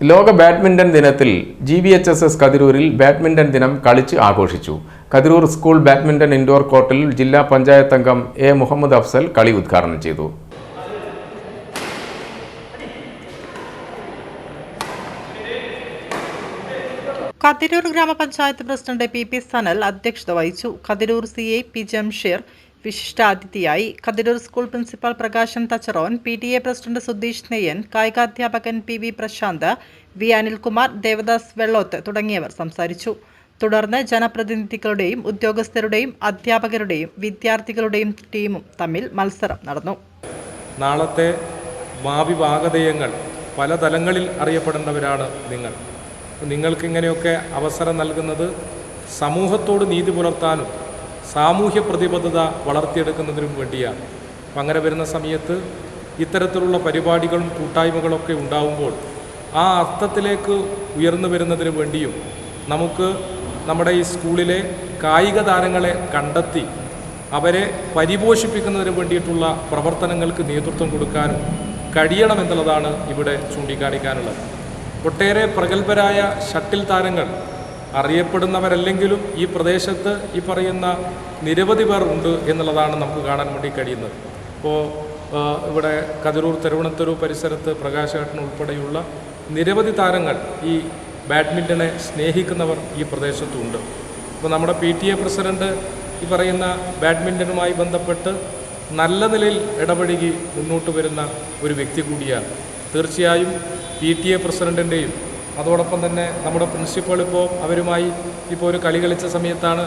ലോക ബാഡ്മിന്റൺ ദിനത്തിൽ G V H S S കതിരൂരിൽ badminton ദിനം കളിച്ച് ആഘോഷിച്ചു. കതിരൂർ സ്കൂൾ ബാഡ്മിന്റൺ ഇൻഡോർ കോർട്ടിൽ ജില്ലാ പഞ്ചായത്ത് അംഗം എ മുഹമ്മദ് അഫ്സൽ കളി ഉദ്ഘാടനം ചെയ്തു. കതിരൂർ ഗ്രാമപഞ്ചായത്ത് പ്രസിഡന്റ് പി പി സനൽ അധ്യക്ഷത വഹിച്ചു. Kathirur C I P Jamsheer വിശിഷ്ടാതിഥിയായി Kathirur school principal Prakashan Thacharon P T A president Sudheesh Neyyan കായികാധ്യാപകൻ P V Prasanth V Anilkumar Devadas Vellothu തുടങ്ങിയവർ സംസാരിച്ചു. തുടർന്ന് ജനപ്രതിനിധികളുടെയും ഉദ്യോഗസ്ഥരുടെയും അധ്യാപകരുടെയും വിദ്യാർത്ഥികളുടെയും ടീമും തമ്മിൽ മത്സരം നടന്നു. നാളത്തെ ഭാവി പല തലങ്ങളിൽ അറിയപ്പെടേണ്ടവരാണ് നിങ്ങൾ. നിങ്ങൾക്ക് ഇങ്ങനെയൊക്കെ അവസരം നൽകുന്നത് സമൂഹത്തോട് നീതി പുലർത്താനും സാമൂഹ്യ പ്രതിബദ്ധത വളർത്തിയെടുക്കുന്നതിനും വേണ്ടിയാണ്. അങ്ങനെ വരുന്ന സമയത്ത് ഇത്തരത്തിലുള്ള പരിപാടികളും കൂട്ടായ്മകളൊക്കെ ഉണ്ടാവുമ്പോൾ ആ അർത്ഥത്തിലേക്ക് ഉയർന്നു വരുന്നതിന് വേണ്ടിയും നമുക്ക് നമ്മുടെ ഈ സ്കൂളിലെ കായിക താരങ്ങളെ കണ്ടെത്തി അവരെ പരിപോഷിപ്പിക്കുന്നതിന് വേണ്ടിയിട്ടുള്ള പ്രവർത്തനങ്ങൾക്ക് നേതൃത്വം കൊടുക്കാനും കഴിയണമെന്നുള്ളതാണ് ഇവിടെ ചൂണ്ടിക്കാണിക്കാനുള്ളത്. ഒട്ടേറെ പ്രഗത്ഭരായ ഷട്ടിൽ താരങ്ങൾ അറിയപ്പെടുന്നവരല്ലെങ്കിലും ഈ പ്രദേശത്ത് ഈ പറയുന്ന നിരവധി പേർ ഉണ്ട് എന്നുള്ളതാണ് നമുക്ക് കാണാൻ വേണ്ടി കഴിയുന്നത്. ഇപ്പോൾ ഇവിടെ കതിരൂർ തിരുവനന്തപുരം പരിസരത്ത് പ്രകാശേട്ടൻ ഉൾപ്പെടെയുള്ള നിരവധി താരങ്ങൾ ഈ ബാഡ്മിന്റനെ സ്നേഹിക്കുന്നവർ ഈ പ്രദേശത്തുണ്ട്. അപ്പോൾ നമ്മുടെ പി ടി എ പ്രസിഡന്റ് ഈ പറയുന്ന ബാഡ്മിന്റനുമായി ബന്ധപ്പെട്ട് നല്ല നിലയിൽ ഇടപഴകി മുന്നോട്ട് വരുന്ന ഒരു വ്യക്തി കൂടിയാണ്. തീർച്ചയായും പി ടി എ പ്രസിഡന്റിന്റെയും അതോടൊപ്പം തന്നെ നമ്മുടെ പ്രിൻസിപ്പൾ ഇപ്പോൾ അവരുമായി ഇപ്പോൾ ഒരു കളി കളിച്ച സമയത്താണ്